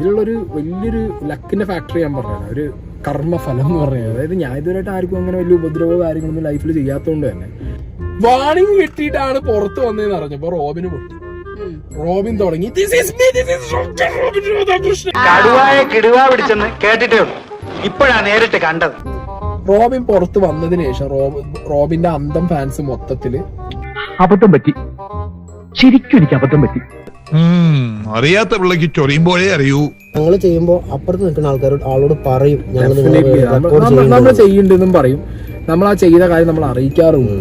ഇതിലുള്ളൊരു വലിയൊരു ലക്കിന്റെ ഫാക്ടറി ഞാൻ പറഞ്ഞത് ഒരു കർമ്മഫലം എന്ന് പറയുന്നത് അതായത് ഞാൻ ഇതുവരെയായിട്ട് ആർക്കും അങ്ങനെ വലിയ ഉപദ്രവോ കാര്യങ്ങളൊന്നും ലൈഫിൽ ചെയ്യാത്തതുകൊണ്ട് തന്നെ. വാണിംഗ് കിട്ടിയിട്ടാണ് പുറത്ത് വന്നതെന്ന് അറിഞ്ഞപ്പോ റോബിന് പൊട്ടി. റോബിൻ തുടങ്ങി. പിടിച്ചെന്ന് കേട്ടിട്ടേ ഉള്ളൂ. ഇപ്പോഴാ നേരിട്ട് കണ്ടത്. റോബിൻ പുറത്ത് വന്നതിന് ശേഷം റോബ് റോബിന്റെ അന്തം ഫാൻസ് മൊത്തത്തിൽ അബദ്ധം പറ്റി. ശരിക്കും എനിക്ക് അബദ്ധം പറ്റി. അറിയാത്ത പിള്ളക്ക് ചൊറിയുമ്പോഴേ അറിയൂ. ഞങ്ങൾ ചെയ്യുമ്പോൾ അപ്പുറത്ത് നിൽക്കുന്ന ആൾക്കാരോട് ആളോട് പറയും. ഞങ്ങൾ നമ്മൾ ചെയ്യുന്നുണ്ടെന്നും പറയും. നമ്മൾ ആ ചെയ്ത കാര്യം നമ്മൾ അറിയിക്കാറുണ്ട്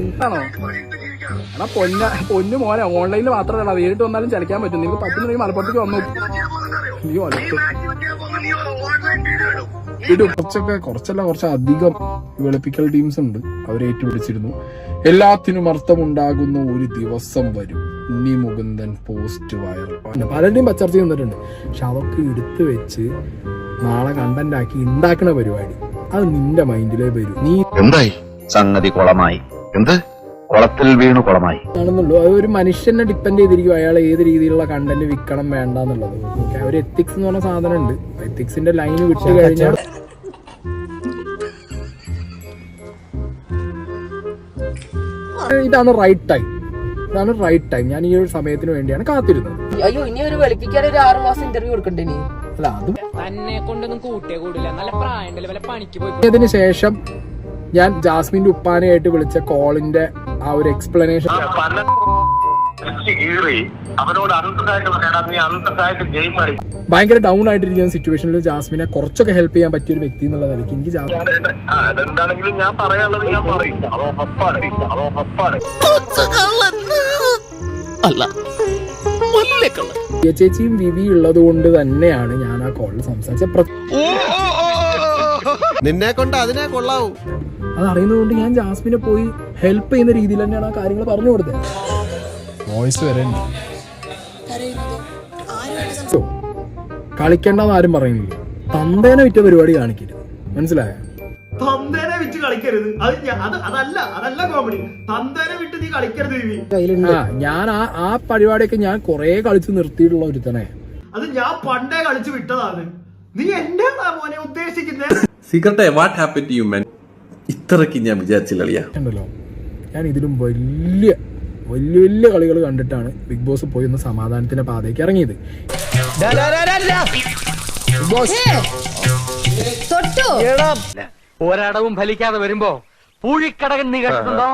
എടാ പൊന്ന പൊന്നു മോനെ ഓൺലൈനിൽ മാത്രമല്ല. നേരിട്ട് വന്നാലും ചലിക്കാൻ പറ്റും. നിങ്ങൾക്ക് പറ്റുന്നുണ്ടെങ്കിൽ മലപ്പുറത്തേക്ക് വന്നു നീ. ഇടും കുറച്ചൊക്കെ കുറച്ചല്ല കുറച്ച് അധികം വെളുപ്പിക്കൽ ടീംസ് ഉണ്ട്. അവർ ഏറ്റുപിടിച്ചിരുന്നു. എല്ലാത്തിനും അർത്ഥമുണ്ടാകുന്ന ഒരു ദിവസം വരും. ഉണ്ണി മുകുന്ദൻ പോസ്റ്റ് വൈറൽ പലരുടെയും പച്ചർച്ച തന്നിട്ടുണ്ട് പക്ഷെ അതൊക്കെ എടുത്തു വെച്ച് നാളെ കണ്ടന്റ് ആക്കി ഉണ്ടാക്കണ പരിപാടി. അത് നിന്റെ മൈൻഡിലേ വരും. നീ എന്തായി? സംഗതി കുളമായി. എന്ത്? കുളത്തിൽ വീണു കുളമായി. ആണെന്നുള്ളൂ. അത് ഒരു മനുഷ്യനെ ഡിപ്പെൻഡ് ചെയ്തിരിക്കും. അയാൾ ഏത് രീതിയിലുള്ള കണ്ടന്റ് വിൽക്കണം വേണ്ട എന്നുള്ളത് ഒരു എത്തിക്സ് എന്ന് പറഞ്ഞ സാധനം ഉണ്ട് എത്തിക്സിന്റെ ലൈൻ വിട്ട് കഴിഞ്ഞാൽ ഇതാണ് റൈറ്റ് ടൈം ഇതാണ് റൈറ്റ് ടൈം ഞാൻ ഈ ഒരു സമയത്തിന് വേണ്ടിയാണ് കാത്തിരുന്നത്. അയ്യോ ഇനി ഒരു വെളുപ്പിക്കാൻ ഒരു ആറു മാസം ഇന്റർവ്യൂ കൊടുക്കണ്ടേ ഇനി? അല്ല അതും തന്നെ കൊണ്ടൊന്നും കൂട്ടിയേ കൂടില്ല. നല്ല പ്രായണ്ടല്ലേ വല്ല പണിക്ക് പോയി അതിന് ശേഷം ഞാൻ ജാസ്മിന്റെ ഉപ്പാനെയായിട്ട് വിളിച്ച കോളിന്റെ ആ ഒരു എക്സ്പ്ലനേഷൻ അവനോട് അന്തസ്സായിട്ട് പറയണം നീ അന്തസ്സായിട്ട് ഗെയിം കളി. ഭയങ്കര ഡൗൺ ആയിട്ടിരിക്കുന്ന സിറ്റുവേഷനിൽ ജാസ്മിനെ കുറച്ചൊക്കെ ഹെൽപ്പ് ചെയ്യാൻ പറ്റിയ ഒരു വ്യക്തി എന്നുള്ള നിലയ്ക്ക് എനിക്ക് ജാസ്മിൻ അതെന്താണെങ്കിലും ഞാൻ പറയാനുള്ളത് ഞാൻ പറയും. അതോ പപ്പാണ് അതോ പപ്പാണ് പ്രിയ ചേച്ചിയും വിവി ഉള്ളത് കൊണ്ട് തന്നെയാണ് ഞാൻ ആ കോളിൽ സംസാരിച്ചത്. പ്ര- നിന്നെ കൊണ്ട് അതിനെ കൊള്ളാവൂ. അത് അറിയുന്നതുകൊണ്ട് ഞാൻ ജാസ്മിനെ പോയി ഹെൽപ്പ് ചെയ്യുന്ന രീതിയിൽ തന്നെയാണ് ആ കാര്യങ്ങൾ പറഞ്ഞു കൊടുത്തത്. വോയിസ് വരെ കളിക്കണ്ടെന്ന് ആരും പറയുന്നില്ല. തന്തേനെ വിറ്റ പരിപാടി കാണിക്കരുത്. മനസ്സിലായ? തന്തേനെ വിറ്റ് കളിക്കരുത്. അത് അത് അതല്ല അതല്ല കോമഡി തന്തേനെ വിട്ട് നീ കളിക്കരുത് ആ ഞാൻ ആ ആ പരിപാടിയൊക്കെ ഞാൻ കൊറേ കളിച്ചു നിർത്തിയിട്ടുള്ള ഒരുത്തനെ. അത് ഞാൻ പണ്ടേ കളിച്ചു വിട്ടതാണ്. നീ എന്റെ മോനെ ഉദ്ദേശിക്കുന്നത് സീക്രട്ടെ what happen to you man ഇത്രക്ക് ഞാൻ വിചാരിച്ചില്ല ഞാൻ ഇതിലും വലിയ വലിയ വലിയ കളികൾ കണ്ടിട്ടാണ് ബിഗ് ബോസ് പോയി ഒന്ന് സമാധാനത്തിന്റെ പാതയ്ക്ക് ഇറങ്ങിയത്. ഒരടവും ഫലിക്കാതെ വരുമ്പോ പൂഴിക്കടകൻ നീ കേട്ടിട്ടുണ്ടോ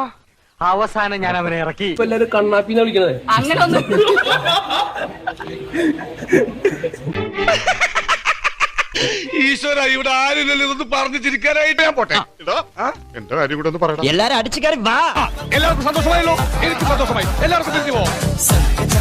അവസാനം ഞാൻ അവനെ ഇറക്കി. അങ്ങനെ ഒന്നും ഈശ്വര ഇവിടെ ആരില്ലല്ലോ ഇതൊന്ന് പറഞ്ഞു ചിരിക്കാനായിട്ട് ഞാൻ പോട്ടെ. എന്റെ കാര്യം കൂടെ ഒന്ന് പറയണം എല്ലാരും അടിച്ചു കയറി വാ. എല്ലാവർക്കും സന്തോഷമായല്ലോ. എനിക്ക് സന്തോഷമായി. എല്ലാവർക്കും പോവാം